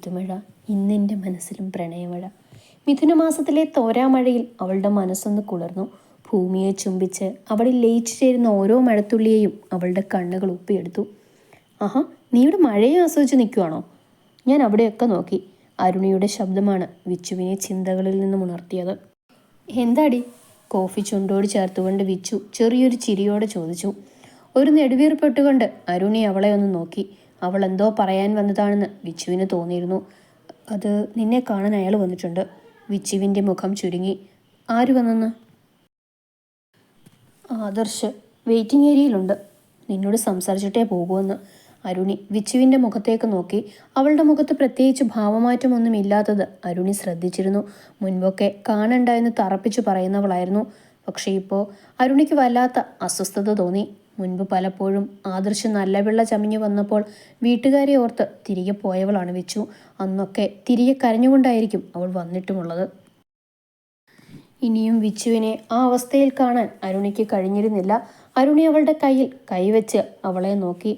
പെയ്തുമഴ ഇന്നെന്റെ മനസ്സിലും പ്രണയമഴ. മിഥുനമാസത്തിലെ തോരാമഴയിൽ അവളുടെ മനസ്സൊന്ന് കുളിർന്നു. ഭൂമിയെ ചുംബിച്ച് അവളിൽ ലയിച്ചു ചേരുന്ന ഓരോ മഴത്തുള്ളിയെയും അവളുടെ കണ്ണുകൾ ഒപ്പിയെടുത്തു ആഹാ നീ ഇവിടെ മഴയെ ആസ്വദിച്ച് നിൽക്കുവാണോ ഞാൻ അവിടെയൊക്കെ നോക്കി. അരുണിയുടെ ശബ്ദമാണ് വിച്ചുവിനെ ചിന്തകളിൽ നിന്നും ഉണർത്തിയത്. എന്താടി? കോഫി ചുണ്ടോട് ചേർത്തുകൊണ്ട് വിച്ചു ചെറിയൊരു ചിരിയോടെ ചോദിച്ചു. ഒരു നെടുവീർപ്പെട്ടുകൊണ്ട് അരുണി അവളെ ഒന്ന് നോക്കി. അവൾ എന്തോ പറയാൻ വന്നതാണെന്ന് വിച്ചുവിന് തോന്നിയിരുന്നു. അത് നിന്നെ കാണാൻ അയാൾ വന്നിട്ടുണ്ട്. വിച്ചുവിന്റെ മുഖം ചുരുങ്ങി. ആര് വന്നെന്ന്? ആദർശ് വെയിറ്റിംഗ് ഏരിയയിലുണ്ട്. നിന്നോട് സംസാരിച്ചിട്ടേ പോകുമെന്ന് അരുണി വിച്ചുവിന്റെ മുഖത്തേക്ക് നോക്കി. അവളുടെ മുഖത്ത് പ്രത്യേകിച്ച് ഭാവമാറ്റമൊന്നും ഇല്ലാത്തത് അരുണി ശ്രദ്ധിച്ചിരുന്നു. മുൻപൊക്കെ കാണണ്ട എന്ന് തറപ്പിച്ചു പറയുന്നവളായിരുന്നു. പക്ഷേ ഇപ്പോൾ അരുണിക്ക് വല്ലാത്ത അസ്വസ്ഥത തോന്നി. മുൻപ് പലപ്പോഴും ആദർശ് നല്ല വെള്ള ചമിഞ്ഞു വന്നപ്പോൾ വീട്ടുകാരെ ഓർത്ത് തിരികെ പോയവളാണ് വെച്ചു. അന്നൊക്കെ തിരികെ കരഞ്ഞുകൊണ്ടായിരിക്കും അവൾ വന്നിട്ടുമുള്ളത്. ഇനിയും വിച്ചുവിനെ ആ അവസ്ഥയിൽ കാണാൻ അരുണിക്ക് കഴിഞ്ഞിരുന്നില്ല. അരുണി അവളുടെ കയ്യിൽ കൈവച്ച് അവളെ നോക്കി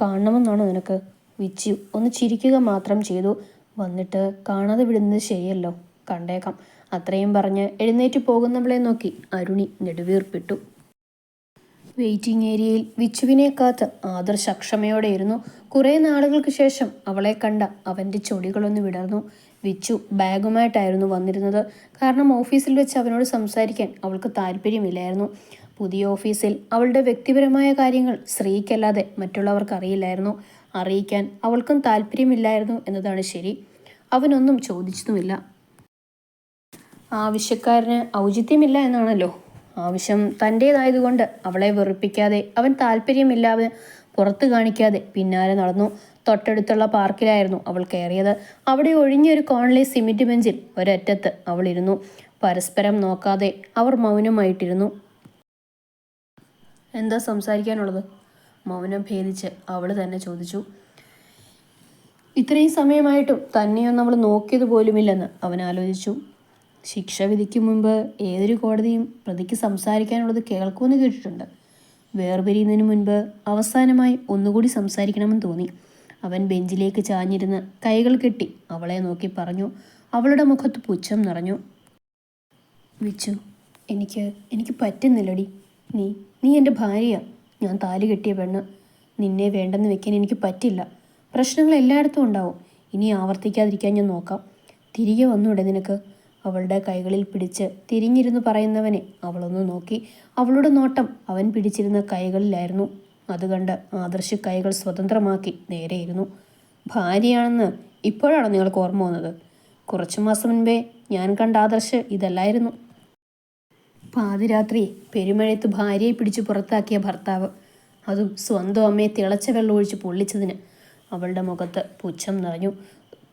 കാണണമെന്നാണോ നിനക്ക്? വിച്ചു ഒന്ന് ചിരിക്കുക മാത്രം ചെയ്തു. വന്നിട്ട് കാണാതെ വിടുന്നത് ശരിയല്ലോ. കണ്ടേക്കാം. അത്രയും പറഞ്ഞ് എഴുന്നേറ്റ് പോകുന്നവളെ നോക്കി അരുണി നെടുവീർപ്പിട്ടു. വെയിറ്റിംഗ് ഏരിയയിൽ വിച്ചുവിനെ കാത്ത് ആദർശ് അക്ഷമയോടെയിരുന്നു. കുറേ നാളുകൾക്ക് ശേഷം അവളെ കണ്ട അവന്റെ ചൊടികളൊന്ന് വിടർന്നു. വിച്ചു ബാഗുമായിട്ടായിരുന്നു വന്നിരുന്നത്. കാരണം ഓഫീസിൽ വെച്ച് അവനോട് സംസാരിക്കാൻ അവൾക്ക് താല്പര്യമില്ലായിരുന്നു. പുതിയ ഓഫീസിൽ അവളുടെ വ്യക്തിപരമായ കാര്യങ്ങൾ സ്ത്രീക്കല്ലാതെ മറ്റുള്ളവർക്ക് അറിയില്ലായിരുന്നു. അറിയിക്കാൻ അവൾക്കും താല്പര്യമില്ലായിരുന്നു എന്നതാണ് ശരി. അവനൊന്നും ചോദിച്ചതുമില്ല. ആവശ്യക്കാരന് ഔചിത്യമില്ല എന്നാണല്ലോ. ആവശ്യം തന്റേതായതുകൊണ്ട് അവളെ വെറുപ്പിക്കാതെ അവൻ താല്പര്യമില്ലാതെ പുറത്തു കാണിക്കാതെ പിന്നാലെ നടന്നു. തൊട്ടടുത്തുള്ള പാർക്കിലായിരുന്നു അവൾ കയറിയത്. അവിടെ ഒഴിഞ്ഞൊരു കോണിലെ സിമെന്റ് ബെഞ്ചിൽ ഒരറ്റത്ത് അവൾ ഇരുന്നു. പരസ്പരം നോക്കാതെ അവർ മൗനമായിട്ടിരുന്നു. എന്താ സംസാരിക്കാനുള്ളത്? മൗനം ഭേദിച്ച് അവൾ തന്നെ ചോദിച്ചു. ഇത്രയും സമയമായിട്ടും തന്നെയൊന്നും അവൾ നോക്കിയത് പോലുമില്ലെന്ന് അവൻ ആലോചിച്ചു. ശിക്ഷ വിധിക്കും മുമ്പ് ഏതൊരു കോടതിയും പ്രതിക്ക് സംസാരിക്കാനുള്ളത് കേൾക്കുമെന്ന് കേട്ടിട്ടുണ്ട്. വേർപിരിയുന്നതിന് മുൻപ് അവസാനമായി ഒന്നുകൂടി സംസാരിക്കണമെന്ന് തോന്നി. അവൻ ബെഞ്ചിലേക്ക് ചാഞ്ഞിരുന്ന് കൈകൾ കെട്ടി അവളെ നോക്കി പറഞ്ഞു അവളുടെ മുഖത്ത് പുച്ഛം നിറഞ്ഞു. വിച്ചു എനിക്ക് എനിക്ക് പറ്റുന്നില്ലടി. നീ നീ എന്റെ ഭാര്യയാണ് ഞാൻ താലി കെട്ടിയ പെണ്ണ്. നിന്നെ വേണ്ടെന്ന് വെക്കാൻ എനിക്ക് പറ്റില്ല. പ്രശ്നങ്ങൾ എല്ലായിടത്തും ഉണ്ടാവും. ഇനി ആവർത്തിക്കാതിരിക്കാൻ ഞാൻ നോക്കാം. തിരികെ വന്നൂടെ നിനക്ക്? അവളുടെ കൈകളിൽ പിടിച്ച് തിരിഞ്ഞിരുന്നു പറയുന്നവനെ അവളൊന്ന് നോക്കി. അവളുടെ നോട്ടം അവൻ പിടിച്ചിരുന്ന കൈകളിലായിരുന്നു. അത് കണ്ട് ആദർശ് കൈകൾ സ്വതന്ത്രമാക്കി നേരെയിരുന്നു ഭാര്യയാണെന്ന് ഇപ്പോഴാണോ നിങ്ങൾക്ക് ഓർമ്മ വന്നത്? കുറച്ചു മാസം മുൻപേ ഞാൻ കണ്ട ആദർശ് ഇതല്ലായിരുന്നു. പാതിരാത്രി പെരുമഴയത്ത് ഭാര്യയെ പിടിച്ചു പുറത്താക്കിയ ഭർത്താവ് അതും സ്വന്തം അമ്മയെ തിളച്ച വെള്ളം ഒഴിച്ച് പൊള്ളിച്ചതിന് അവളുടെ മുഖത്ത് പുച്ഛം നിറഞ്ഞു.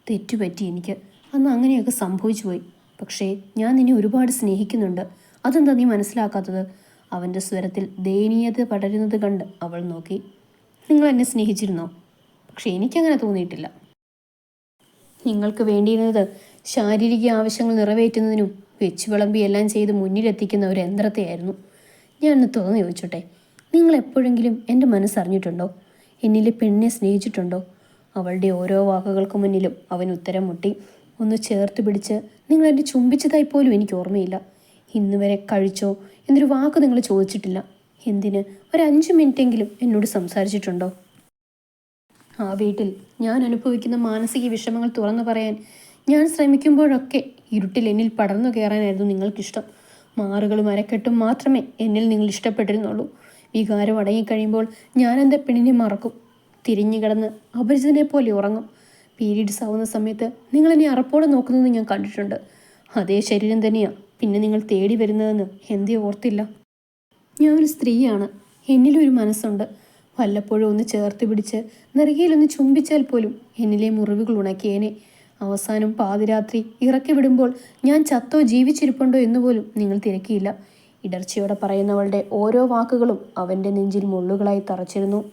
തെറ്റുപറ്റി എനിക്ക്. അന്ന് അങ്ങനെയൊക്കെ സംഭവിച്ചു പോയി പക്ഷേ ഞാൻ നിന്നെ ഒരുപാട് സ്നേഹിക്കുന്നുണ്ട്. അതെന്താ നീ മനസ്സിലാക്കാത്തത്? അവന്റെ സ്വരത്തിൽ ദയനീയത പടരുന്നത് കണ്ട് അവൾ നോക്കി. നിങ്ങൾ എന്നെ സ്നേഹിച്ചിരുന്നോ? പക്ഷേ എനിക്കങ്ങനെ തോന്നിയിട്ടില്ല. നിങ്ങൾക്ക് വേണ്ടിയിരുന്നത് ശാരീരിക ആവശ്യങ്ങൾ നിറവേറ്റുന്നതിനും വെച്ച് വിളമ്പി എല്ലാം ചെയ്ത് മുന്നിലെത്തിക്കുന്ന ഒരു യന്ത്രത്തെയായിരുന്നു. ഞാൻ ഒന്ന് തുറന്നു ചോദിച്ചോട്ടെ? നിങ്ങൾ എപ്പോഴെങ്കിലും എന്റെ മനസ്സറിഞ്ഞിട്ടുണ്ടോ? എന്നിലെ പെണ്ണിനെ സ്നേഹിച്ചിട്ടുണ്ടോ? അവളുടെ ഓരോ വാക്കുകൾക്ക് മുന്നിലും അവൻ ഉത്തരം മുട്ടി. ഒന്ന് ചേർത്ത് പിടിച്ച് നിങ്ങൾ എന്നെ ചുംബിച്ചതായി പോലും എനിക്ക് ഓർമ്മയില്ല. ഇന്ന് വരെ കഴിച്ചോ? എന്നൊരു വാക്ക് നിങ്ങൾ ചോദിച്ചിട്ടില്ല. എന്തിന്? ഒരു അഞ്ച് മിനിറ്റെങ്കിലും എന്നോട് സംസാരിച്ചിട്ടുണ്ടോ? ആ വീട്ടിൽ ഞാൻ അനുഭവിക്കുന്ന മാനസിക വിഷമങ്ങൾ തുറന്നു പറയാൻ ഞാൻ ശ്രമിക്കുമ്പോഴൊക്കെ ഇരുട്ടിൽ എന്നിൽ പടർന്നു കയറാനായിരുന്നു നിങ്ങൾക്കിഷ്ടം. മാറുകളും അരക്കെട്ടും മാത്രമേ എന്നിൽ നിങ്ങൾ ഇഷ്ടപ്പെട്ടിരുന്നുള്ളൂ. വികാരം അടങ്ങിക്കഴിയുമ്പോൾ ഞാൻ എന്റെ പെണ്ണിനെ മറക്കും. തിരിഞ്ഞു കിടന്ന് അപരിചിതനെ പോലെ ഉറങ്ങും. പീരീഡ്സ് ആവുന്ന സമയത്ത് നിങ്ങൾ എന്നെ അറപ്പോടെ നോക്കുന്നത് ഞാൻ കണ്ടിട്ടുണ്ട്. അതേ ശരീരം തന്നെയാണ് പിന്നെ നിങ്ങൾ തേടി വരുന്നതെന്ന് എന്തേ ഓർത്തില്ല? ഞാൻ ഒരു സ്ത്രീയാണ്. എന്നിലൊരു മനസ്സുണ്ട്. വല്ലപ്പോഴും ഒന്ന് ചേർത്ത് പിടിച്ച് നിറകയിലൊന്ന് ചുംബിച്ചാൽ പോലും എന്നിലെ മുറിവുകൾ ഉണക്കിയേനെ. അവസാനം പാതിരാത്രി ഇറക്കി വിടുമ്പോൾ ഞാൻ ചത്തോ ജീവിച്ചിരിപ്പുണ്ടോ എന്ന് പോലും നിങ്ങൾ തിരക്കിയില്ല. ഇടർച്ചയോടെ പറയുന്നവളുടെ ഓരോ വാക്കുകളും അവന്റെ നെഞ്ചിൽ മുള്ളുകളായി തറച്ചിരുന്നു.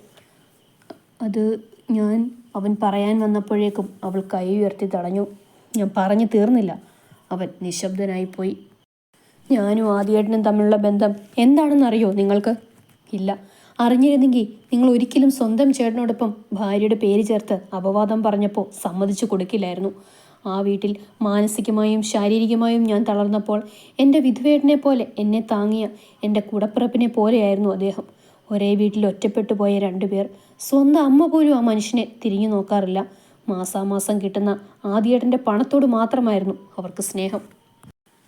അത് ഞാൻ അവൻ പറയാൻ വന്നപ്പോഴേക്കും അവൾ കൈ ഉയർത്തി തടഞ്ഞു. ഞാൻ പറഞ്ഞു തീർന്നില്ല. അവൻ നിശബ്ദനായിപ്പോയി ഞാനും ആദ്യേട്ടനും തമ്മിലുള്ള ബന്ധം എന്താണെന്നറിയോ നിങ്ങൾക്ക്? ഇല്ല. അറിഞ്ഞിരുന്നെങ്കിൽ നിങ്ങൾ ഒരിക്കലും സ്വന്തം ചേട്ടനോടൊപ്പം ഭാര്യയുടെ പേര് ചേർത്ത് അപവാദം പറഞ്ഞപ്പോൾ സമ്മതിച്ചു കൊടുക്കില്ലായിരുന്നു. ആ വീട്ടിൽ മാനസികമായും ശാരീരികമായും ഞാൻ തളർന്നപ്പോൾ എന്റെ വിധുവേട്ടനെ പോലെ എന്നെ താങ്ങിയ എന്റെ കുടപ്പിറപ്പിനെ പോലെയായിരുന്നു അദ്ദേഹം. ഒരേ വീട്ടിൽ ഒറ്റപ്പെട്ടു പോയ രണ്ടുപേർ സ്വന്തം അമ്മ പോലും ആ മനുഷ്യനെ തിരിഞ്ഞു നോക്കാറില്ല. മാസാമാസം കിട്ടുന്ന ആദിയേട്ടന്റെ പണത്തോട് മാത്രമായിരുന്നു അവർക്ക് സ്നേഹം.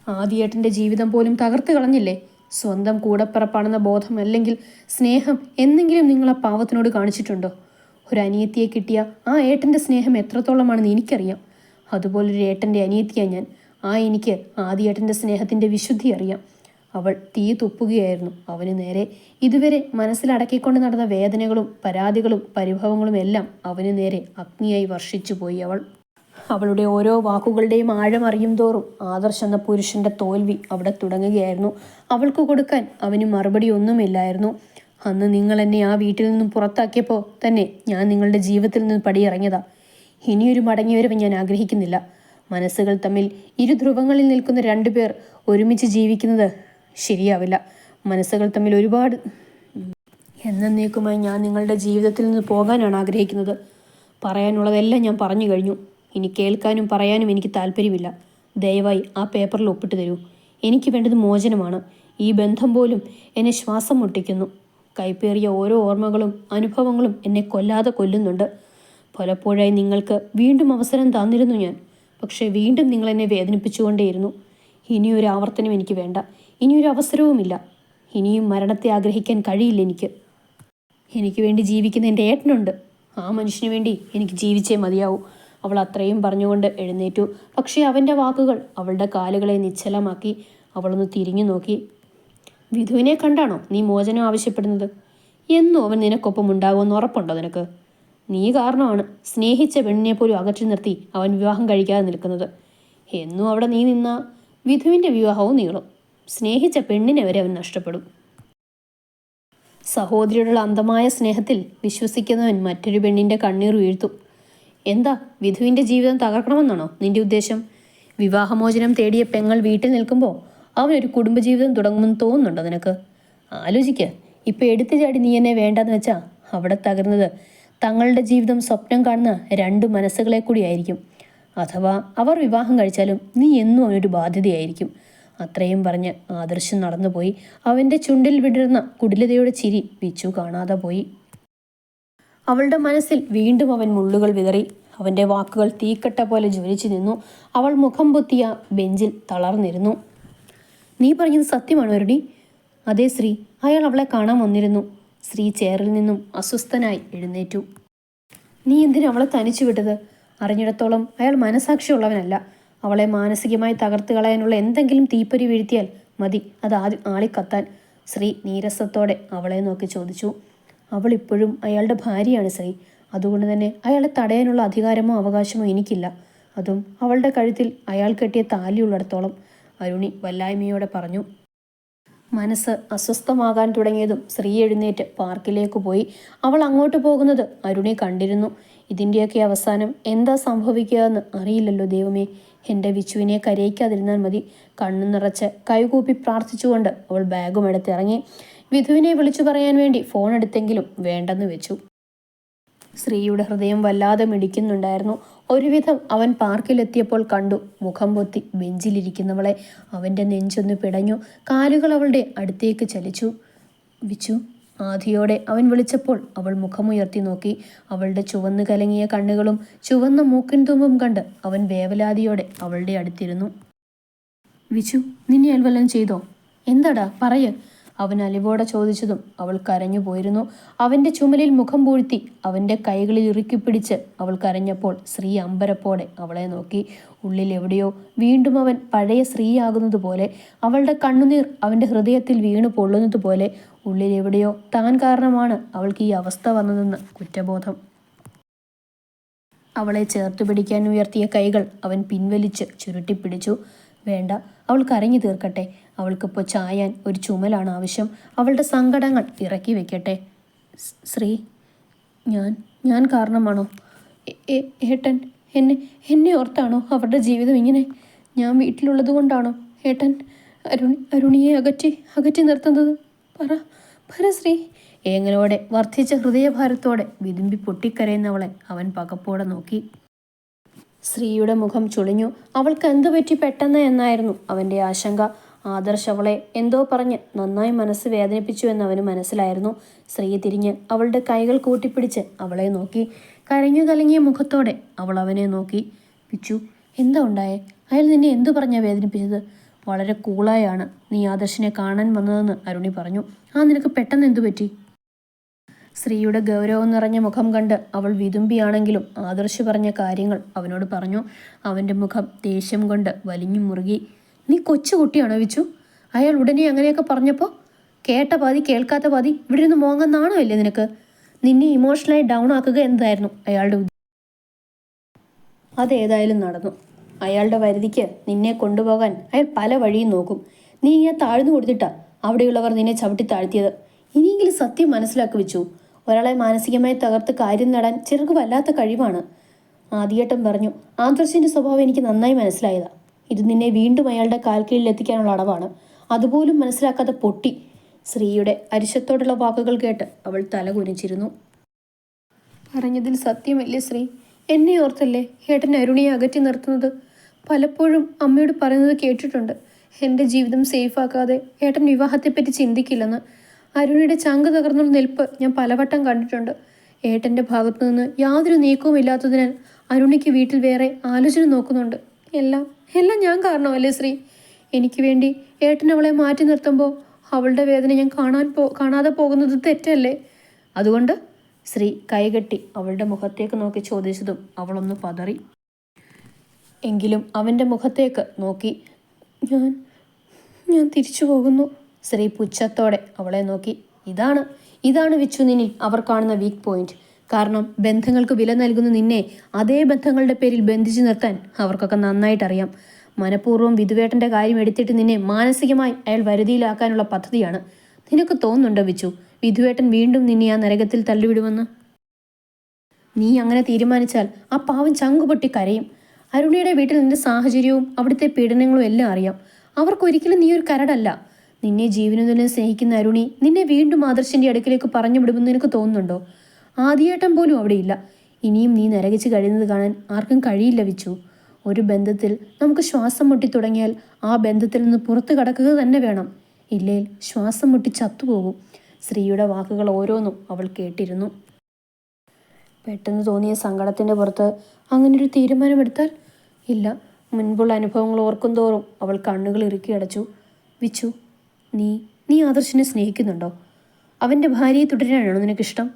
ആദിയേട്ടന്റെ ജീവിതം പോലും തകർത്ത് കളഞ്ഞില്ലേ? സ്വന്തം കൂടപ്പിറപ്പാണെന്ന ബോധം അല്ലെങ്കിൽ സ്നേഹം എന്നെങ്കിലും നിങ്ങൾ ആ പാവത്തിനോട് കാണിച്ചിട്ടുണ്ടോ? ഒരു അനിയത്തിയെ കിട്ടിയ ആ ഏട്ടന്റെ സ്നേഹം എത്രത്തോളമാണെന്ന് എനിക്കറിയാം. അതുപോലൊരു ഏട്ടന്റെ അനിയത്തിയാണ് ഞാൻ. ആ എനിക്ക് ആദ്യേട്ടന്റെ സ്നേഹത്തിന്റെ വിശുദ്ധി അറിയാം. അവൾ തീ തുപ്പുകയായിരുന്നു. അവന് നേരെ ഇതുവരെ മനസ്സിലടക്കിക്കൊണ്ട് നടന്ന വേദനകളും പരാതികളും പരിഭവങ്ങളും എല്ലാം അവന് നേരെ അഗ്നിയായി വർഷിച്ചു പോയി അവൾ. അവളുടെ ഓരോ വാക്കുകളുടെയും ആഴം അറിയും തോറും ആദർശ് എന്ന പുരുഷന്റെ തോൽവി അവിടെ തുടങ്ങുകയായിരുന്നു. അവൾക്ക് കൊടുക്കാൻ അവന് മറുപടി ഒന്നുമില്ലായിരുന്നു. അന്ന് നിങ്ങൾ എന്നെ ആ വീട്ടിൽ നിന്നും പുറത്താക്കിയപ്പോൾ തന്നെ ഞാൻ നിങ്ങളുടെ ജീവിതത്തിൽ നിന്ന് പടിയിറങ്ങിയതാ. ഇനിയൊരു മടങ്ങിവരവ് ഞാൻ ആഗ്രഹിക്കുന്നില്ല. മനസ്സുകൾ തമ്മിൽ ഇരു ധ്രുവങ്ങളിൽ നിൽക്കുന്ന രണ്ടുപേർ ഒരുമിച്ച് ജീവിക്കുന്നത് ശരിയാവില്ല. മനസ്സുകൾ തമ്മിൽ ഒരുപാട് എന്നേക്കുമായി ഞാൻ നിങ്ങളുടെ ജീവിതത്തിൽ നിന്ന് പോകാനാണ് ആഗ്രഹിക്കുന്നത്. പറയാനുള്ളതെല്ലാം ഞാൻ പറഞ്ഞു കഴിഞ്ഞു. ഇനി കേൾക്കാനും പറയാനും എനിക്ക് താല്പര്യമില്ല. ദയവായി ആ പേപ്പറിൽ ഒപ്പിട്ട് തരൂ. എനിക്ക് വേണ്ടത് മോചനമാണ്. ഈ ബന്ധം പോലും എന്നെ ശ്വാസം മുട്ടിക്കുന്നു. കൈപ്പേറിയ ഓരോ ഓർമ്മകളും അനുഭവങ്ങളും എന്നെ കൊല്ലാതെ കൊല്ലുന്നുണ്ട്. പലപ്പോഴായി നിങ്ങൾക്ക് വീണ്ടും അവസരം തന്നിരുന്നു ഞാൻ. പക്ഷേ വീണ്ടും നിങ്ങളെന്നെ വേദനിപ്പിച്ചുകൊണ്ടേയിരുന്നു. ഇനിയൊരു ആവർത്തനം എനിക്ക് വേണ്ട. ഇനിയൊരു അവസരവുമില്ല. ഇനിയും മരണത്തെ ആഗ്രഹിക്കാൻ കഴിയില്ല എനിക്ക്. എനിക്ക് വേണ്ടി ജീവിക്കുന്ന എന്റെ ഏട്ടനുണ്ട്. ആ മനുഷ്യന് വേണ്ടി എനിക്ക് ജീവിച്ചേ മതിയാവൂ. അവൾ അത്രയും പറഞ്ഞുകൊണ്ട് എഴുന്നേറ്റു. പക്ഷേ അവന്റെ വാക്കുകൾ അവളുടെ കാലുകളെ നിശ്ചലമാക്കി അവളൊന്ന് തിരിഞ്ഞു നോക്കി. വിധുവിനെ കണ്ടാണോ നീ മോചനം ആവശ്യപ്പെടുന്നത്? എന്നും അവൻ നിനക്കൊപ്പം ഉണ്ടാകുമെന്ന് ഉറപ്പുണ്ടോ നിനക്ക്? നീ കാരണമാണ് സ്നേഹിച്ച പെണ്ണിനെ പോലും അകറ്റി നിർത്തി അവൻ വിവാഹം കഴിക്കാതെ നിൽക്കുന്നത്. എന്നും അവിടെ നീ നിന്ന വിധുവിന്റെ വിവാഹവും നീളും. സ്നേഹിച്ച പെണ്ണിനെ വരെ അവൻ നഷ്ടപ്പെടും. സഹോദരിയോടുള്ള അന്ധമായ സ്നേഹത്തിൽ വിശ്വസിക്കുന്നവൻ മറ്റൊരു പെണ്ണിന്റെ കണ്ണീർ വീഴ്ത്തും. എന്താ വിധുവിന്റെ ജീവിതം തകർക്കണമെന്നാണോ നിന്റെ ഉദ്ദേശം? വിവാഹമോചനം തേടിയ പെങ്ങൾ വീട്ടിൽ നിൽക്കുമ്പോൾ അവനൊരു കുടുംബജീവിതം തുടങ്ങുമെന്ന് തോന്നുന്നുണ്ടോ നിനക്ക്? ആലോചിക്ക. ഇപ്പോൾ എടുത്തു ചാടി നീ എന്നെ വേണ്ടെന്ന് വെച്ചാൽ അവിടെ തകർന്നത് തങ്ങളുടെ ജീവിതം സ്വപ്നം കാണുന്ന രണ്ട് മനസ്സുകളെ കൂടിയായിരിക്കും അഥവാ അവർ വിവാഹം കഴിച്ചാലും നീ എന്നും അവനൊരു ബാധ്യതയായിരിക്കും. അത്രയും പറഞ്ഞ് ആദർശം നടന്നുപോയി. അവന്റെ ചുണ്ടിൽ വിടർന്ന കുടിലതയുടെ ചിരി വിച്ചു കാണാതെ പോയി. അവളുടെ മനസ്സിൽ വീണ്ടും അവൻ മുള്ളുകൾ വിതറി. അവന്റെ വാക്കുകൾ തീക്കട്ട പോലെ ജ്വലിച്ചു നിന്നു. അവൾ മുഖം പൊത്തിയ ബെഞ്ചിൽ തളർന്നിരുന്നു. നീ പറഞ്ഞത് സത്യമാണ് വരുടി അതെ ശ്രീ. അയാൾ അവളെ കാണാൻ വന്നിരുന്നു. ശ്രീ ചെയറിൽ നിന്നും അസ്വസ്ഥനായി എഴുന്നേറ്റു. നീ എന്തിനവളെ തനിച്ചു വിട്ടത്? അറിഞ്ഞിടത്തോളം അയാൾ മനസാക്ഷിയുള്ളവനല്ല. അവളെ മാനസികമായി തകർത്ത് കളയാനുള്ള എന്തെങ്കിലും തീപ്പൊരി വീഴ്ത്തിയാൽ മതി. അത് ആദ്യം ആളിക്കത്താൻ. ശ്രീ നീരസത്തോടെ അവളെ നോക്കി ചോദിച്ചു. അവൾ ഇപ്പോഴും അയാളുടെ ഭാര്യയാണ് ശ്രീ. അതുകൊണ്ട് തന്നെ അയാളെ തടയാനുള്ള അധികാരമോ അവകാശമോ എനിക്കില്ല. അതും അവളുടെ കഴുത്തിൽ അയാൾ കെട്ടിയ താലിയുള്ളിടത്തോളം അരുണി വല്ലായ്മയോടെ പറഞ്ഞു. മനസ്സ് അസ്വസ്ഥമാകാൻ തുടങ്ങിയതും ശ്രീ എഴുന്നേറ്റ് പാർക്കിലേക്ക് പോയി. അവൾ അങ്ങോട്ട് പോകുന്നത് അരുണി കണ്ടിരുന്നു. ഇതിന്റെയൊക്കെ അവസാനം എന്താ സംഭവിക്കുക എന്ന് അറിയില്ലല്ലോ ദൈവമേ. എന്റെ വിച്ചുവിനെ കരയിക്കാതിരുന്നാൽ മതി. കണ്ണു നിറച്ച് കൈകൂപ്പി പ്രാർത്ഥിച്ചുകൊണ്ട് അവൾ ബാഗും എടുത്തിറങ്ങി വിധുവിനെ വിളിച്ചു പറയാൻ വേണ്ടി ഫോൺ എടുത്തെങ്കിലും വേണ്ടെന്ന് വെച്ചു. സ്ത്രീയുടെ ഹൃദയം വല്ലാതെ മിടിക്കുന്നുണ്ടായിരുന്നു. ഒരുവിധം അവൻ പാർക്കിലെത്തിയപ്പോൾ കണ്ടു മുഖം പൊത്തി ബെഞ്ചിലിരിക്കുന്നവളെ. അവന്റെ നെഞ്ചൊന്ന് പിടഞ്ഞു. കാലുകൾ അവളുടെ അടുത്തേക്ക് ചലിച്ചു. വിച്ചു ആധിയോടെ അവൻ വിളിച്ചപ്പോൾ അവൾ മുഖമുയർത്തി നോക്കി. അവളുടെ ചുവന്നു കലങ്ങിയ കണ്ണുകളും ചുവന്ന മൂക്കിൻ തുമ്പും കണ്ട് അവൻ വേവലാതിയോടെ അവളുടെ അടുത്തിരുന്നു. വിച്ചു നിന്നെ അയാൾ ചെയ്തോ? എന്താടാ? പറയ്. അവൻ അലിവോടെ ചോദിച്ചതും അവൾ കരഞ്ഞു പോയിരുന്നു. അവന്റെ ചുമലിൽ മുഖം പൂഴ്ത്തി അവന്റെ കൈകളിൽ ഇറുക്കി പിടിച്ച് അവൾ കരഞ്ഞപ്പോൾ ശ്രീ അമ്പരപ്പോടെ അവളെ നോക്കി. ഉള്ളിൽ എവിടെയോ? വീണ്ടും അവൻ പഴയ സ്ത്രീയാകുന്നത് പോലെ അവളുടെ കണ്ണുനീർ അവന്റെ ഹൃദയത്തിൽ വീണു പൊള്ളുന്നത് പോലെ ഉള്ളിൽ എവിടെയോ താൻ കാരണമാണ് അവൾക്ക് ഈ അവസ്ഥ വന്നതെന്ന് കുറ്റബോധം. അവളെ ചേർത്ത് പിടിക്കാൻ ഉയർത്തിയ കൈകൾ അവൻ പിൻവലിച്ച് ചുരുട്ടിപ്പിടിച്ചു. വേണ്ട അവൾ കരഞ്ഞു തീർക്കട്ടെ. അവൾക്കിപ്പോൾ ചായാൻ ഒരു ചുമലാണ് ആവശ്യം. അവളുടെ സങ്കടങ്ങൾ ഇറക്കി വെക്കട്ടെ. ശ്രീ ഞാൻ ഞാൻ കാരണമാണോ? ഏട്ടൻ എന്നെ എന്നെ ഓർത്താണോ അവരുടെ ജീവിതം ഇങ്ങനെ? ഞാൻ വീട്ടിലുള്ളത് കൊണ്ടാണോ ഏട്ടൻ അരുണി അരുണിയെ അകറ്റി അകറ്റി നിർത്തുന്നത്? പറ. പരശ്രീ ഏങ്ങലോടെ വർദ്ധിച്ച ഹൃദയഭാരത്തോടെ വിതുമ്പി പൊട്ടിക്കരയുന്നവളെ അവൻ പകപ്പോടെ നോക്കി. സ്ത്രീയുടെ മുഖം ചുളിഞ്ഞു. അവൾക്ക് എന്തു പറ്റി പെട്ടെന്ന് എന്നായിരുന്നു അവന്റെ ആശങ്ക. ആദർശ് അവളെ എന്തോ പറഞ്ഞ് നന്നായി മനസ്സ് വേദനിപ്പിച്ചു എന്ന് അവന് മനസ്സിലായിരുന്നു. സ്ത്രീ തിരിഞ്ഞ് അവളുടെ കൈകൾ കൂട്ടിപ്പിടിച്ച് അവളെ നോക്കി. കരഞ്ഞു കലങ്ങിയ മുഖത്തോടെ അവൾ അവനെ നോക്കി. പിച്ചു എന്താ ഉണ്ടായേ? അയാൾ നിന്നെ എന്തു പറഞ്ഞാ വേദനിപ്പിച്ചത്? വളരെ കൂളായാണ് നീ ആദർശിനെ കാണാൻ വന്നതെന്ന് അരുണി പറഞ്ഞു. ആ നിനക്ക് പെട്ടെന്ന് എന്തു പറ്റി? സ്ത്രീയുടെ ഗൗരവം നിറഞ്ഞ മുഖം കണ്ട് അവൾ വിതുമ്പിയാണെങ്കിലും ആദർശ് പറഞ്ഞ കാര്യങ്ങൾ അവനോട് പറഞ്ഞു. അവന്റെ മുഖം ദേഷ്യം കൊണ്ട് വലിഞ്ഞു മുറുകി. നീ കൊച്ചുകുട്ടിയാണോ വിച്ചു? അയാൾ ഉടനെ അങ്ങനെയൊക്കെ പറഞ്ഞപ്പോൾ കേട്ട പാതി കേൾക്കാത്ത പാതി ഇവിടെ നിന്ന് മോങ്ങുന്നാണോ അല്ലേ നിനക്ക്? നിന്നെ ഇമോഷണലായി ഡൗൺ ആക്കുക എന്നതായിരുന്നു അയാളുടെ അതേതായാലും നടന്നു. അയാളുടെ വരുതിക്ക് നിന്നെ കൊണ്ടുപോകാൻ അയാൾ പല വഴിയും നോക്കും. നീ ഇങ്ങനെ താഴ്ന്നു കൊടുത്തിട്ടാ അവിടെയുള്ളവർ നിന്നെ ചവിട്ടി താഴ്ത്തിയത്. ഇനിയെങ്കിലും സത്യം മനസ്സിലാക്കി വെച്ചു. ഒരാളെ മാനസികമായി തകർത്ത് കാര്യം നേടാൻ ചിലർക്ക് വല്ലാത്ത കഴിവാണ്. ആദ്യേട്ടൻ പറഞ്ഞു ആദർശിന്റെ സ്വഭാവം എനിക്ക് നന്നായി മനസ്സിലായതാ. ഇത് നിന്നെ വീണ്ടും അയാളുടെ കാൽക്കീഴിൽ എത്തിക്കാനുള്ള അടവാണ്. അതുപോലും മനസ്സിലാക്കാതെ പൊട്ടി. ശ്രീയുടെ അരിശത്തോടുള്ള വാക്കുകൾ കേട്ട് അവൾ തല കുനിച്ചിരുന്നു. പറഞ്ഞതിൽ സത്യമല്ലേ ശ്രീ? എന്നെ ഓർത്തല്ലേ ഏട്ടൻ അരുണിയെ അകറ്റി നിർത്തുന്നത്? പലപ്പോഴും അമ്മയോട് പറയുന്നത് കേട്ടിട്ടുണ്ട്. എന്റെ ജീവിതം സേഫാക്കാതെ ഏട്ടൻ വിവാഹത്തെപ്പറ്റി ചിന്തിക്കില്ലെന്ന്. അരുണിയുടെ ചങ്ക് തകർന്നുള്ള നിൽപ്പ് ഞാൻ പലവട്ടം കണ്ടിട്ടുണ്ട്. ഏട്ടന്റെ ഭാഗത്തു നിന്ന് യാതൊരു നീക്കവും ഇല്ലാത്തതിനാൽ അരുണിക്ക് വീട്ടിൽ വേറെ ആലോചന നോക്കുന്നുണ്ട്. എല്ലാം എല്ലാം ഞാൻ കാരണമല്ലേ ശ്രീ? എനിക്ക് വേണ്ടി ഏട്ടൻ അവളെ മാറ്റി നിർത്തുമ്പോൾ അവളുടെ വേദന ഞാൻ കാണാൻ പോ കാണാതെ പോകുന്നത് തെറ്റല്ലേ? അതുകൊണ്ട് ശ്രീ കൈകെട്ടി അവളുടെ മുഖത്തേക്ക് നോക്കി ചോദിച്ചതും അവളൊന്ന് പതറി എങ്കിലും അവന്റെ മുഖത്തേക്ക് നോക്കി. ഞാൻ ഞാൻ തിരിച്ചു പോകുന്നു. ശ്രീ പുച്ഛത്തോടെ അവളെ നോക്കി. ഇതാണ് ഇതാണ് വിച്ചു നിന്നിൽ അവർ കാണുന്ന വീക്ക് പോയിന്റ് കാരണം ബന്ധങ്ങൾക്ക് വില നൽകുന്ന നിന്നെ അതേ ബന്ധങ്ങളുടെ പേരിൽ ബന്ധിച്ചു നിർത്താൻ അവർക്കൊക്കെ നന്നായിട്ട് അറിയാം മനഃപൂർവം വിധുവേട്ടന്റെ കാര്യം എടുത്തിട്ട് നിന്നെ മാനസികമായി അയാൾ വരുതിയിലാക്കാനുള്ള പദ്ധതിയാണ്. നിനക്ക് തോന്നുന്നുണ്ടോ വിച്ചു? വിധുവേട്ടൻ വീണ്ടും നിന്നെ ആ നരകത്തിൽ തള്ളിവിടുമെന്ന്? നീ അങ്ങനെ തീരുമാനിച്ചാൽ ആ പാവം ചങ്കുപൊട്ടി കരയും. അരുണിയുടെ വീട്ടിൽ നിന്റെ സാഹചര്യവും അവിടുത്തെ പീഡനങ്ങളും എല്ലാം അറിയാം. അവർക്കൊരിക്കലും നീ ഒരു കരടല്ല. നിന്നെ ജീവനു തന്നെ സ്നേഹിക്കുന്ന അരുണി നിന്നെ വീണ്ടും ആദർശിന്റെ അടുക്കിലേക്ക് പറഞ്ഞു വിടുമെന്ന് നിനക്ക് തോന്നുന്നുണ്ടോ? ആദ്യേട്ടം പോലും അവിടെയില്ല. ഇനിയും നീ നരകിച്ച് കഴിയുന്നത് കാണാൻ ആർക്കും കഴിയില്ല വിച്ചു. ഒരു ബന്ധത്തിൽ നമുക്ക് ശ്വാസം മുട്ടി തുടങ്ങിയാൽ ആ ബന്ധത്തിൽ നിന്ന് പുറത്തു കടക്കുക തന്നെ വേണം. ഇല്ലേൽ ശ്വാസം മുട്ടി ചത്തുപോകും. സ്ത്രീയുടെ വാക്കുകൾ ഓരോന്നും അവൾ കേട്ടിരുന്നു. പെട്ടെന്ന് തോന്നിയ സങ്കടത്തിന്റെ പുറത്ത് അങ്ങനൊരു തീരുമാനമെടുത്താൽ ഇല്ല. മുൻപുള്ള അനുഭവങ്ങൾ ഓർക്കും തോറും അവൾ കണ്ണുകൾ ഇറുക്കി അടച്ചു. വിച്ചു നീ നീ ആദർശിനെ സ്നേഹിക്കുന്നുണ്ടോ? അവന്റെ ഭാര്യയെ തുടരാനാണോ നിനക്കിഷ്ടം?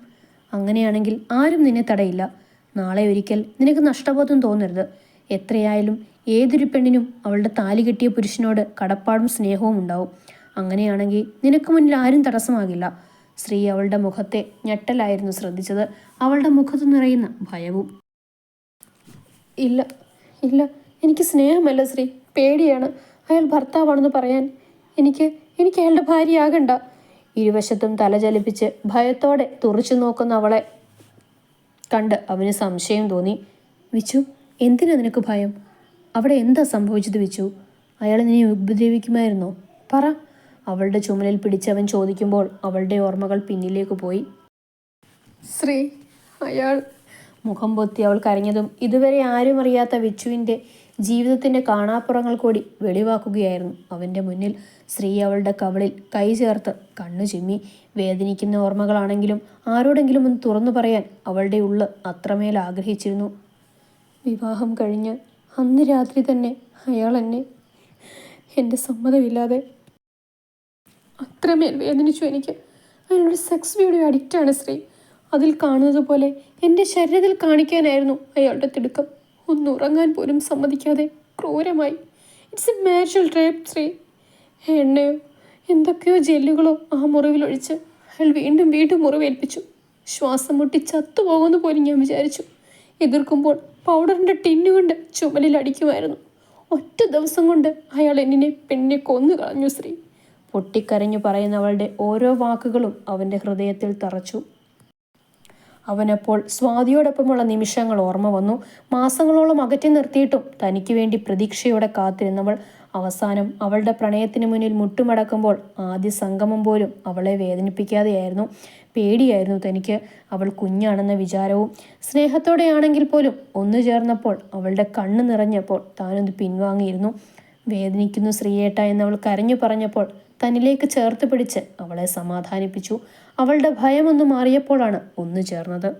അങ്ങനെയാണെങ്കിൽ ആരും നിന്നെ തടയില്ല. നാളെ ഒരിക്കൽ നിനക്ക് നഷ്ടബോധം തോന്നരുത്. എത്രയായാലും ഏതൊരു പെണ്ണിനും അവളുടെ താലി കെട്ടിയ പുരുഷനോട് കടപ്പാടും സ്നേഹവും ഉണ്ടാവും. അങ്ങനെയാണെങ്കിൽ നിനക്ക് മുന്നിൽ ആരും തടസ്സമാകില്ല. സ്ത്രീ അവളുടെ മുഖത്തെ ഞെട്ടലായിരുന്നു ശ്രദ്ധിച്ചത്. അവളുടെ മുഖത്ത് നിറയുന്ന ഭയവും. ഇല്ല ഇല്ല എനിക്ക് സ്നേഹമല്ല ശ്രീ പേടിയാണ്. അയാൾ ഭർത്താവാണെന്ന് പറയാൻ എനിക്ക് എനിക്ക് അയാളുടെ ഭാര്യയാകണ്ട. ഇരുവശത്തും തല ചലിപ്പിച്ച് ഭയത്തോടെ തുറച്ചു നോക്കുന്ന അവളെ കണ്ട് അവന് സംശയം തോന്നി. വിച്ചു എന്തിനാ നിനക്ക് ഭയം? അവിടെ എന്താ സംഭവിച്ചത് വിച്ചു? അയാൾ നിന്നെ ഉപദ്രവിക്കുമായിരുന്നോ? പറ. അവളുടെ ചുമലിൽ പിടിച്ചവൻ ചോദിക്കുമ്പോൾ അവളുടെ ഓർമ്മകൾ പിന്നിലേക്ക് പോയി. ശ്രീ അയാൾ മുഖം പൊത്തി അവൾ കരഞ്ഞതും ഇതുവരെ ആരും അറിയാത്ത വിച്ചുവിന്റെ ജീവിതത്തിന്റെ കാണാപ്പുറങ്ങൾ കൂടി വെളിവാക്കുകയായിരുന്നു. അവന്റെ മുന്നിൽ ശ്രീ അവളുടെ കവളിൽ കൈ ചേർത്ത് കണ്ണു ചിമ്മി വേദനിക്കുന്ന ഓർമ്മകളാണെങ്കിലും ആരോടെങ്കിലും ഒന്ന് തുറന്നു പറയാൻ അവളുടെ ഉള്ള് അത്രമേൽ ആഗ്രഹിച്ചിരുന്നു. വിവാഹം കഴിഞ്ഞ് അന്ന് രാത്രി തന്നെ അയാൾ എന്നെ എന്റെ സമ്മതമില്ലാതെ അത്രമേൽ വേദനിച്ചു എനിക്ക് അയാളൊരു സെക്സ് വീഡിയോ അഡിക്റ്റാണ് ശ്രീ. അതിൽ കാണുന്നത് പോലെ എന്റെ ശരീരത്തിൽ കാണിക്കാനായിരുന്നു അയാളുടെ തിടുക്കം. ഒന്ന് ഉറങ്ങാൻ പോലും സമ്മതിക്കാതെ ക്രൂരമായി. ഇറ്റ്സ് എ മാരിഷൽ റേപ്പ് ശ്രീ. എണ്ണയോ എന്തൊക്കെയോ ജെല്ലുകളോ ആ മുറിവിലൊഴിച്ച് അയാൾ വീണ്ടും വീണ്ടും മുറിവേൽപ്പിച്ചു. ശ്വാസം മുട്ടി ചത്തുപോകുമെന്ന് പോലും ഞാൻ വിചാരിച്ചു. എതിർക്കുമ്പോൾ പൗഡറിന്റെ ടിന്നുകൊണ്ട് ചുമലിൽ അടിക്കുമായിരുന്നു. ഒറ്റ ദിവസം കൊണ്ട് അയാൾ എന്നിനെ പെണ്ണിനെ കൊന്നു കളഞ്ഞു ശ്രീ. പൊട്ടിക്കരഞ്ഞു പറയുന്നവളുടെ ഓരോ വാക്കുകളും അവന്റെ ഹൃദയത്തിൽ തറച്ചു. അവനപ്പോൾ സ്വാതിയോടൊപ്പമുള്ള നിമിഷങ്ങൾ ഓർമ്മ വന്നു. മാസങ്ങളോളം അകറ്റി നിർത്തിയിട്ടും തനിക്ക് വേണ്ടി പ്രതീക്ഷയോടെ കാത്തിരുന്നവൾ അവസാനം അവളുടെ പ്രണയത്തിന് മുന്നിൽ മുട്ടുമടക്കുമ്പോൾ ആദ്യ സംഗമം പോലും അവളെ വേദനിപ്പിക്കാതെയായിരുന്നു. പേടിയായിരുന്നു തനിക്ക്. അവൾ കുഞ്ഞാണെന്ന വിചാരവും സ്നേഹത്തോടെയാണെങ്കിൽ പോലും ഒന്നു ചേർന്നപ്പോൾ അവളുടെ കണ്ണ് നിറഞ്ഞപ്പോൾ താനൊന്ന് പിൻവാങ്ങിയിരുന്നു. വേദനിക്കുന്നു ശ്രീയേട്ട എന്നവൾ കരഞ്ഞു പറഞ്ഞപ്പോൾ തന്നിലേക്ക് ചേർത്ത് പിടിച്ച് അവളെ സമാധാനിപ്പിച്ചു. അവളുടെ ഭയമൊന്ന് മാറിയപ്പോഴാണ് ഒന്നു ചേർന്നത്.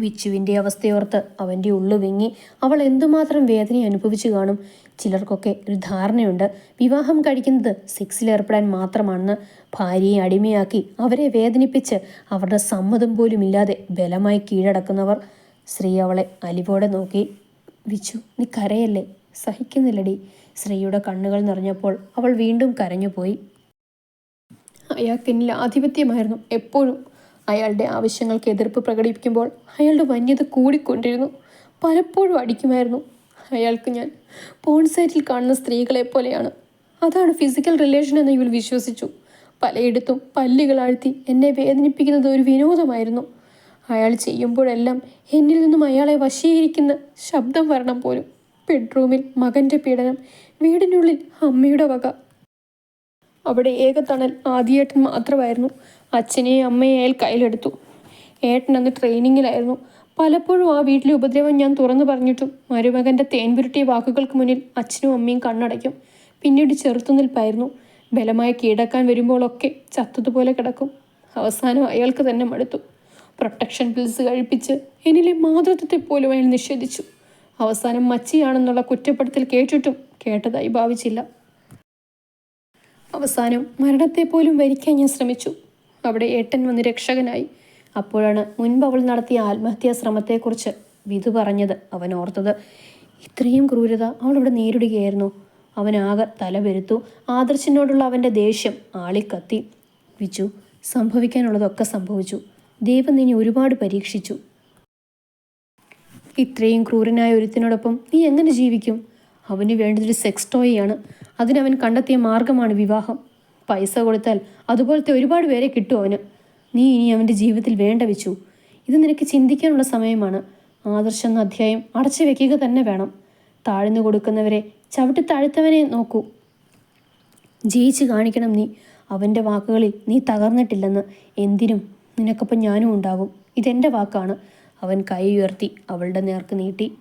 വിച്ചുവിന്റെ അവസ്ഥയോർത്ത് അവന്റെ ഉള്ളു വിങ്ങി അവൾ എന്തുമാത്രം വേദന അനുഭവിച്ചു കാണും. ചിലർക്കൊക്കെ ഒരു ധാരണയുണ്ട്. വിവാഹം കഴിക്കുന്നത് സെക്സിലേർപ്പെടാൻ മാത്രമാണെന്ന് ഭാര്യയെ അടിമയാക്കി അവരെ വേദനിപ്പിച്ച് അവരുടെ സമ്മതം പോലും ഇല്ലാതെ ബലമായി കീഴടക്കുന്നവർ. സ്ത്രീ അവളെ അലിവോടെ നോക്കി വിച്ചു നീ കരയല്ലേ? സഹിക്കുന്നില്ലടി. ശ്രീയുടെ കണ്ണുകൾ നിറഞ്ഞപ്പോൾ അവൾ വീണ്ടും കരഞ്ഞുപോയി. അയാൾക്ക് എന്നിൽ ആധിപത്യമായിരുന്നു. എപ്പോഴും അയാളുടെ ആവശ്യങ്ങൾക്ക് എതിർപ്പ് പ്രകടിപ്പിക്കുമ്പോൾ അയാളുടെ വന്യത കൂടിക്കൊണ്ടിരുന്നു. പലപ്പോഴും അടിക്കുമായിരുന്നു. അയാൾക്ക് ഞാൻ പോൺ സൈറ്റിൽ കാണുന്ന സ്ത്രീകളെ പോലെയാണ്. അതാണ് ഫിസിക്കൽ റിലേഷൻ എന്ന് ഇവൾ വിശ്വസിച്ചു. പലയിടത്തും പല്ലുകൾ ആഴ്ത്തി എന്നെ വേദനിപ്പിക്കുന്നത് ഒരു വിനോദമായിരുന്നു. അയാൾ ചെയ്യുമ്പോഴെല്ലാം എന്നിൽ നിന്നും അയാളെ വശീകരിക്കുന്ന ശബ്ദം വരണം പോലും. ബെഡ്റൂമിൽ മകന്റെ പീഡനം വീടിനുള്ളിൽ അമ്മയുടെ വക. അവിടെ ഏകത്തണൽ തണൽ ആദ്യേട്ടൻ മാത്രമായിരുന്നു. അച്ഛനെ അമ്മയെ അയാൾ കയ്യിലെടുത്തു. ഏട്ടൻ അന്ന് ട്രെയിനിങ്ങിലായിരുന്നു. പലപ്പോഴും ആ വീട്ടിലെ ഉപദ്രവം ഞാൻ തുറന്നു പറഞ്ഞിട്ടും മരുമകന്റെ തേൻപുരുട്ടിയ വാക്കുകൾക്ക് മുന്നിൽ അച്ഛനും അമ്മയും കണ്ണടയ്ക്കും. പിന്നീട് ചെറുത്തുനിൽപ്പായിരുന്നു. ബലമായി കീഴടക്കാൻ വരുമ്പോഴൊക്കെ ചത്തതുപോലെ കിടക്കും. അവസാനം അയാൾക്ക് തന്നെ മടുത്തു. പ്രൊട്ടക്ഷൻ പിൽസ് കഴിപ്പിച്ച് എന്നിലെ മാതൃത്വത്തെ പോലും അയാൾ നിഷേധിച്ചു. അവസാനം മച്ചിയാണെന്നുള്ള കുറ്റപ്പെടുത്തൽ കേട്ടിട്ടും കേട്ടതായി ഭാവിച്ചില്ല. അവസാനം മരണത്തെ പോലും വരിക്കാൻ ഞാൻ ശ്രമിച്ചു. അവിടെ ഏട്ടൻ വന്ന് രക്ഷകനായി. അപ്പോഴാണ് മുൻപ് അവൾ നടത്തിയ ആത്മഹത്യാ ശ്രമത്തെക്കുറിച്ച് വിധു പറഞ്ഞത് അവൻ ഓർത്തത്. ഇത്രയും ക്രൂരത അവൾ അവിടെ നേരിടുകയായിരുന്നു. അവനാകെ തല വരുത്തു ആദർശിനോടുള്ള അവന്റെ ദേഷ്യം ആളിക്കത്തി. വിച്ചു സംഭവിക്കാനുള്ളതൊക്കെ സംഭവിച്ചു. ദൈവം നിന്നെ ഒരുപാട് പരീക്ഷിച്ചു. ഇത്രയും ക്രൂരനായ ഒരുത്തിനോടൊപ്പം നീ എങ്ങനെ ജീവിക്കും? അവന് വേണ്ടതൊരു സെക്സ് ടോയാണ് അതിനവൻ കണ്ടെത്തിയ മാർഗമാണ് വിവാഹം. പൈസ കൊടുത്താൽ അതുപോലത്തെ ഒരുപാട് പേരെ കിട്ടും അവന്. നീ ഇനി അവന്റെ ജീവിതത്തിൽ വേണ്ട വെച്ചു. ഇത് നിനക്ക് ചിന്തിക്കാനുള്ള സമയമാണ്. ആദർശം എന്ന അധ്യായം അടച്ചു വെക്കുക തന്നെ വേണം. താഴ്ന്നു കൊടുക്കുന്നവരെ ചവിട്ടി താഴ്ത്തവനെ നോക്കൂ. ജയിച്ച് കാണിക്കണം നീ. അവന്റെ വാക്കുകളിൽ നീ തകർന്നിട്ടില്ലെന്ന്. എന്തിനും നിനക്കൊപ്പം ഞാനും ഉണ്ടാകും. ഇതെന്റെ വാക്കാണ്. അവൻ കൈ ഉയർത്തി അവളുടെ നേർക്ക് നീട്ടി.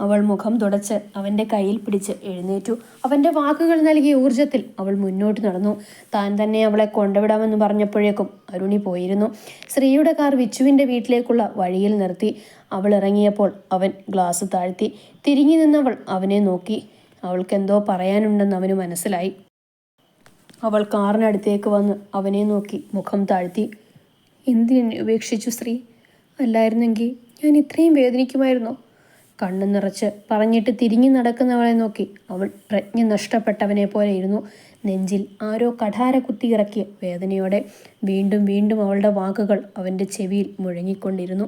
അവൾ മുഖം തുടച്ച് അവന്റെ കയ്യിൽ പിടിച്ച് എഴുന്നേറ്റു. അവന്റെ വാക്കുകൾ നൽകിയ ഊർജത്തിൽ അവൾ മുന്നോട്ട് നടന്നു. താൻ തന്നെ അവളെ കൊണ്ടുവിടാമെന്ന് പറഞ്ഞപ്പോഴേക്കും അരുണി പോയിരുന്നു. ശ്രീയുടെ കാർ വിച്ചുവിന്റെ വീട്ടിലേക്കുള്ള വഴിയിൽ നിർത്തി. അവൾ ഇറങ്ങിയപ്പോൾ അവൻ ഗ്ലാസ് താഴ്ത്തി. തിരിഞ്ഞു നിന്നവൾ അവനെ നോക്കി. അവൾക്കെന്തോ പറയാനുണ്ടെന്ന് അവന് മനസ്സിലായി. അവൾ കാറിനടുത്തേക്ക് വന്ന് അവനെ നോക്കി മുഖം താഴ്ത്തി. എന്തിനെ ഉപേക്ഷിച്ചു ശ്രീ അല്ലായിരുന്നെങ്കിൽ ഞാൻ ഇത്രയും വേദനിക്കുമായിരുന്നോ. കണ്ണു നിറച്ച് പറഞ്ഞിട്ട് തിരിഞ്ഞു നടക്കുന്നവളെ നോക്കി അവൾ പ്രജ്ഞ നഷ്ടപ്പെട്ടവനെ പോലെ ഇരുന്നു. നെഞ്ചിൽ ആരോ കഠാര കുത്തിയിറക്കിയ വേദനയോടെ വീണ്ടും വീണ്ടും അവളുടെ വാക്കുകൾ അവന്റെ ചെവിയിൽ മുഴങ്ങിക്കൊണ്ടിരുന്നു.